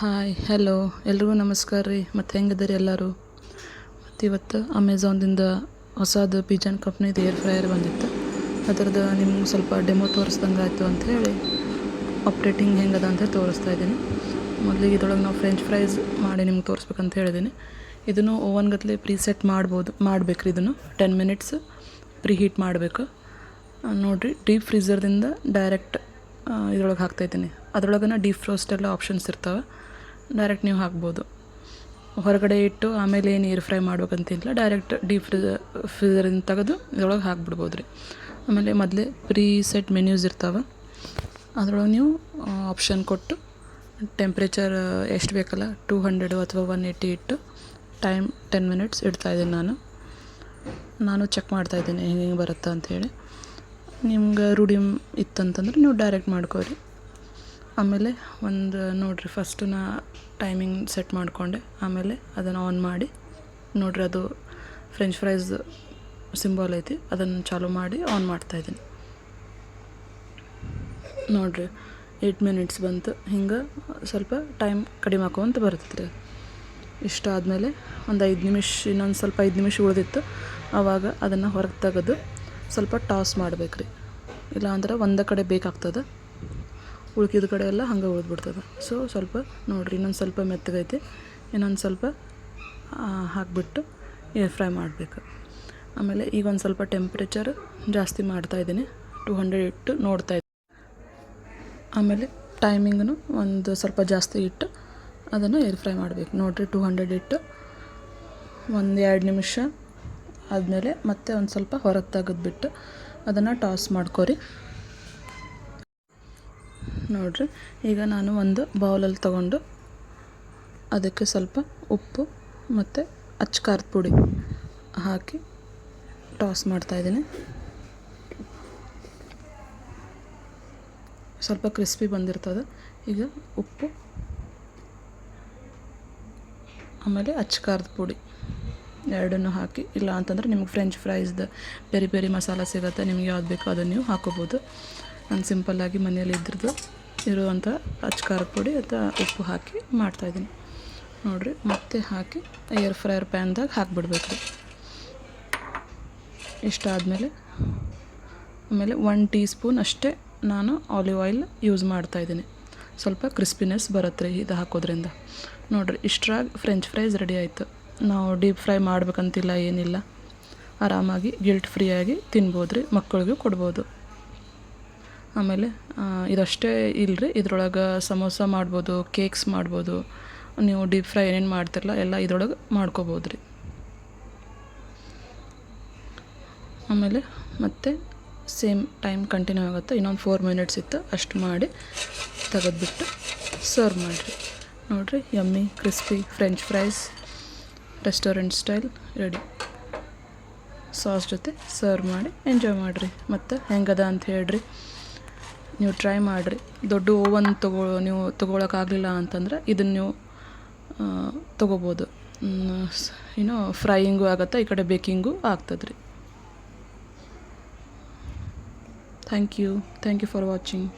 Hi hello ಎಲ್ರಿಗೂ ನಮಸ್ಕಾರ ರೀ. ಮತ್ತು ಹೆಂಗಿದ್ದೀರಿ ಎಲ್ಲರೂ? ಮತ್ತು ಇವತ್ತು ಅಮೆಝಾನ್ದಿಂದ ಹೊಸದು ಪಿಜನ್ ಕಂಪ್ನಿದು ಏರ್ ಫ್ರೈಯರ್ ಬಂದಿತ್ತು. ಅದರದ್ದು ನಿಮ್ಗೆ ಸ್ವಲ್ಪ ಡೆಮೋ ತೋರಿಸ್ದಂಗೆ ಆಯಿತು ಹೇಳಿ ಆಪ್ರೇಟಿಂಗ್ ಹೆಂಗದ ಅಂತ ತೋರಿಸ್ತಾ ಇದ್ದೀನಿ. ಮೊದಲಿಗೆ ಇದ್ರೊಳಗೆ ನಾವು ಫ್ರೆಂಚ್ ಫ್ರೈಸ್ ಮಾಡಿ ನಿಮ್ಗೆ ತೋರಿಸ್ಬೇಕಂತ ಹೇಳಿದ್ದೀನಿ. ಇದನ್ನು ಓವನ್ ಗತ್ಲೆ ಪ್ರೀಸೆಟ್ ಮಾಡ್ಬೋದು, ಮಾಡ್ಬೇಕ್ರಿ ಇದನ್ನು. ಟೆನ್ ಮಿನಿಟ್ಸ್ ಪ್ರೀ ಹೀಟ್ ಮಾಡಬೇಕು. ನೋಡಿರಿ ಡೀಪ್ ಫ್ರೀಝರ್ದಿಂದ ಡೈರೆಕ್ಟ್ ಇದ್ರೊಳಗೆ ಹಾಕ್ತಾಯಿದ್ದೀನಿ ಅದ್ರೊಳಗನ ಡೀಪ್ ಫ್ರೋಸ್ಟ್ ಎಲ್ಲ ಆಪ್ಷನ್ಸ್ ಇರ್ತಾವೆ. ಡೈರೆಕ್ಟ್ ನೀವು ಹಾಕ್ಬೋದು. ಹೊರಗಡೆ ಇಟ್ಟು ಆಮೇಲೆ ಏನು ಏರ್ ಫ್ರೈ ಮಾಡ್ಬೇಕಂತಿಲ್ಲ ಡೈರೆಕ್ಟ್ ಡೀಪ್ ಫ್ರಿಜ ಫ್ರೀಝರಿಂದ ತೆಗೆದು ಇದ್ರೊಳಗೆ ಹಾಕ್ಬಿಡ್ಬೋದು ರೀ ಆಮೇಲೆ ಮೊದಲೇ ಪ್ರೀ ಸೆಟ್ ಮೆನ್ಯೂಸ್ ಇರ್ತಾವೆ. ಅದರೊಳಗೆ ನೀವು ಆಪ್ಷನ್ ಕೊಟ್ಟು ಟೆಂಪ್ರೇಚರ್ ಎಷ್ಟು ಬೇಕಲ್ಲ ಟೂ ಹಂಡ್ರೆಡು ಅಥವಾ ಒನ್ ಏಯ್ಟಿ ಇಟ್ಟು ಟೈಮ್ ಟೆನ್ ಮಿನಿಟ್ಸ್ ಇಡ್ತಾಯಿದ್ದೀನಿ ನಾನು. ನಾನು ಚೆಕ್ ಮಾಡ್ತಾಯಿದ್ದೀನಿ ಹೆಂಗೆ ಹೆಂಗೆ ಬರುತ್ತಾ ಅಂಥೇಳಿ ನಿಮ್ಗೆ ರೂಢಿ ಇತ್ತಂತಂದ್ರೆ ನೀವು ಡೈರೆಕ್ಟ್ ಮಾಡ್ಕೋರಿ. ಆಮೇಲೆ ಒಂದು ನೋಡಿರಿ ಫಸ್ಟು ನಾ ಟೈಮಿಂಗ್ ಸೆಟ್ ಮಾಡಿಕೊಂಡೆ. ಆಮೇಲೆ ಅದನ್ನು ಆನ್ ಮಾಡಿ, ನೋಡಿರಿ ಅದು ಫ್ರೆಂಚ್ ಫ್ರೈಸ್ ಸಿಂಬಲ್ ಐತಿ, ಅದನ್ನು ಚಾಲೂ ಮಾಡಿ ಆನ್ ಮಾಡ್ತಾಯಿದ್ದೀನಿ ನೋಡಿರಿ ಏಯ್ಟ್ ಮಿನಿಟ್ಸ್ ಬಂತು. ಹಿಂಗೆ ಸ್ವಲ್ಪ ಟೈಮ್ ಕಡಿಮೆ ಹಾಕೋವಂತ ಬರ್ತೈತೆ ರೀ ಇಷ್ಟ ಆದಮೇಲೆ ಒಂದು ಐದು ನಿಮಿಷ, ಇನ್ನೊಂದು ಸ್ವಲ್ಪ ಐದು ನಿಮಿಷ ಉಳಿದಿತ್ತು. ಆವಾಗ ಅದನ್ನು ಹೊರಗೆ ತೆಗೆದು ಸ್ವಲ್ಪ ಟಾಸ್ ಮಾಡ್ಬೇಕು ಇಲ್ಲಾಂದ್ರೆ ಒಂದೇ ಕಡೆ ಬೇಕಾಗ್ತದೆ. ಉಳ್ಕಿದ ಕಡೆ ಎಲ್ಲ ಹಂಗೆ ಉಳಿದ್ಬಿಡ್ತದೆ. ಸೊ ಸ್ವಲ್ಪ ನೋಡಿರಿ, ಇನ್ನೊಂದು ಸ್ವಲ್ಪ ಮೆತ್ತಗೈತಿ. ಇನ್ನೊಂದು ಸ್ವಲ್ಪ ಹಾಕಿಬಿಟ್ಟು ಏರ್ ಫ್ರೈ ಮಾಡಬೇಕು. ಆಮೇಲೆ ಈಗ ಒಂದು ಸ್ವಲ್ಪ ಟೆಂಪ್ರೇಚರ್ ಜಾಸ್ತಿ ಮಾಡ್ತಾಯಿದ್ದೀನಿ ಟು ಹಂಡ್ರೆಡ್ ಇಟ್ಟು ನೋಡ್ತಾ ಇದ್ದೀನಿ ಆಮೇಲೆ ಟೈಮಿಂಗನ್ನು ಒಂದು ಸ್ವಲ್ಪ ಜಾಸ್ತಿ ಇಟ್ಟು ಅದನ್ನು ಏರ್ ಫ್ರೈ ಮಾಡಬೇಕು. ನೋಡಿರಿ ಟು ಹಂಡ್ರೆಡ್ ಇಟ್ಟು ಒಂದು ಎರಡು ನಿಮಿಷ ಆದಮೇಲೆ ಮತ್ತೆ ಒಂದು ಸ್ವಲ್ಪ ಹೊರಗೆ ತೆಗೆದ್ಬಿಟ್ಟು ಅದನ್ನು ಟಾಸ್ ಮಾಡ್ಕೊರಿ. ನೋಡಿರಿ, ಈಗ ನಾನು ಒಂದು ಬೌಲಲ್ಲಿ ತಗೊಂಡು ಅದಕ್ಕೆ ಸ್ವಲ್ಪ ಉಪ್ಪು ಮತ್ತು ಅಚ್ಚಖಾರದ ಪುಡಿ ಹಾಕಿ ಟಾಸ್ ಮಾಡ್ತಾಯಿದ್ದೀನಿ ಸ್ವಲ್ಪ ಕ್ರಿಸ್ಪಿ ಬಂದಿರ್ತದೆ. ಈಗ ಉಪ್ಪು, ಆಮೇಲೆ ಅಚ್ಚಖಾರದ ಪುಡಿ. ಎರಡನ್ನೂ ಹಾಕಿ, ಇಲ್ಲ ಅಂತಂದ್ರೆ ನಿಮ್ಗೆ ಫ್ರೆಂಚ್ ಫ್ರೈಸ್ದು ಬೇರೆ ಬೇರೆ ಮಸಾಲ ಸಿಗುತ್ತೆ, ನಿಮ್ಗೆ ಯಾವ್ದು ಬೇಕೋ ಅದನ್ನು ನೀವು ಹಾಕೋಬೋದು. ನಾನು ಸಿಂಪಲ್ಲಾಗಿ ಮನೆಯಲ್ಲಿ ಇದ್ರದ್ದು ಇರುವಂಥ ಅಚ್ಚಕಾರ ಪುಡಿ ಅಥವಾ ಉಪ್ಪು ಹಾಕಿ ಮಾಡ್ತಾಯಿದ್ದೀನಿ ನೋಡಿರಿ, ಮತ್ತೆ ಹಾಕಿ ಏರ್ ಫ್ರೈಯರ್ ಪ್ಯಾನ್ದಾಗ ಹಾಕಿಬಿಡ್ಬೇಕು ಇಷ್ಟಾದಮೇಲೆ ಆಮೇಲೆ ಒನ್ ಟೀ ಸ್ಪೂನ್ ಅಷ್ಟೇ ನಾನು ಆಲಿವ್ ಆಯಿಲ್ ಯೂಸ್ ಮಾಡ್ತಾಯಿದ್ದೀನಿ ಸ್ವಲ್ಪ ಕ್ರಿಸ್ಪಿನೆಸ್ ಬರುತ್ತೆ ಇದು ಹಾಕೋದ್ರಿಂದ. ನೋಡಿರಿ, ಇಷ್ಟ್ರಾಗ ಫ್ರೆಂಚ್ ಫ್ರೈಸ್ ರೆಡಿ ಆಯಿತು. ನಾವು ಡೀಪ್ ಫ್ರೈ ಮಾಡ್ಬೇಕಂತಿಲ್ಲ, ಏನಿಲ್ಲ. ಆರಾಮಾಗಿ ಗಿಲ್ಟ್ ಫ್ರೀಯಾಗಿ ತಿನ್ಬೋದು ರೀ ಮಕ್ಕಳಿಗೂ ಕೊಡ್ಬೋದು. ಆಮೇಲೆ ಇದಷ್ಟೇ ಇಲ್ಲರಿ ಇದ್ರೊಳಗೆ ಸಮೋಸ ಮಾಡ್ಬೋದು, ಕೇಕ್ಸ್ ಮಾಡ್ಬೋದು. ನೀವು ಡೀಪ್ ಫ್ರೈ ಏನೇನು ಮಾಡ್ತಿರಲ್ಲ ಎಲ್ಲ ಇದ್ರೊಳಗೆ ಮಾಡ್ಕೋಬೋದು ರೀ ಆಮೇಲೆ, ಮತ್ತೆ ಸೇಮ್ ಟೈಮ್ ಕಂಟಿನ್ಯೂ ಆಗುತ್ತೆ, ಇನ್ನೊಂದು ಫೋರ್ ಮಿನಿಟ್ಸ್ ಇತ್ತು, ಅಷ್ಟು ಮಾಡಿ ತೆಗೆದ್ಬಿಟ್ಟು ಸರ್ವ್ ಮಾಡಿರಿ. ನೋಡಿರಿ, yummy, crispy, French fries. Restaurant style, ready. Sauce ಜೊತೆ ಸರ್ವ್ ಮಾಡಿ, ಎಂಜಾಯ್ ಮಾಡಿರಿ. ಮತ್ತು ಹೆಂಗದ ಅಂತ ಹೇಳ್ರಿ. ನೀವು ಟ್ರೈ ಮಾಡಿರಿ. ದೊಡ್ಡ ಓವನ್ ತಗೋ, ನೀವು ತೊಗೊಳಕ್ಕಾಗಲಿಲ್ಲ ಅಂತಂದ್ರೆ ಇದನ್ನು ನೀವು ತೊಗೋಬೋದು. ಏನೋ ಫ್ರೈಯಿಂಗು ಆಗುತ್ತೆ, ಈ ಕಡೆ ಬೇಕಿಂಗು ಆಗ್ತದೆ thank you. Thank you for watching.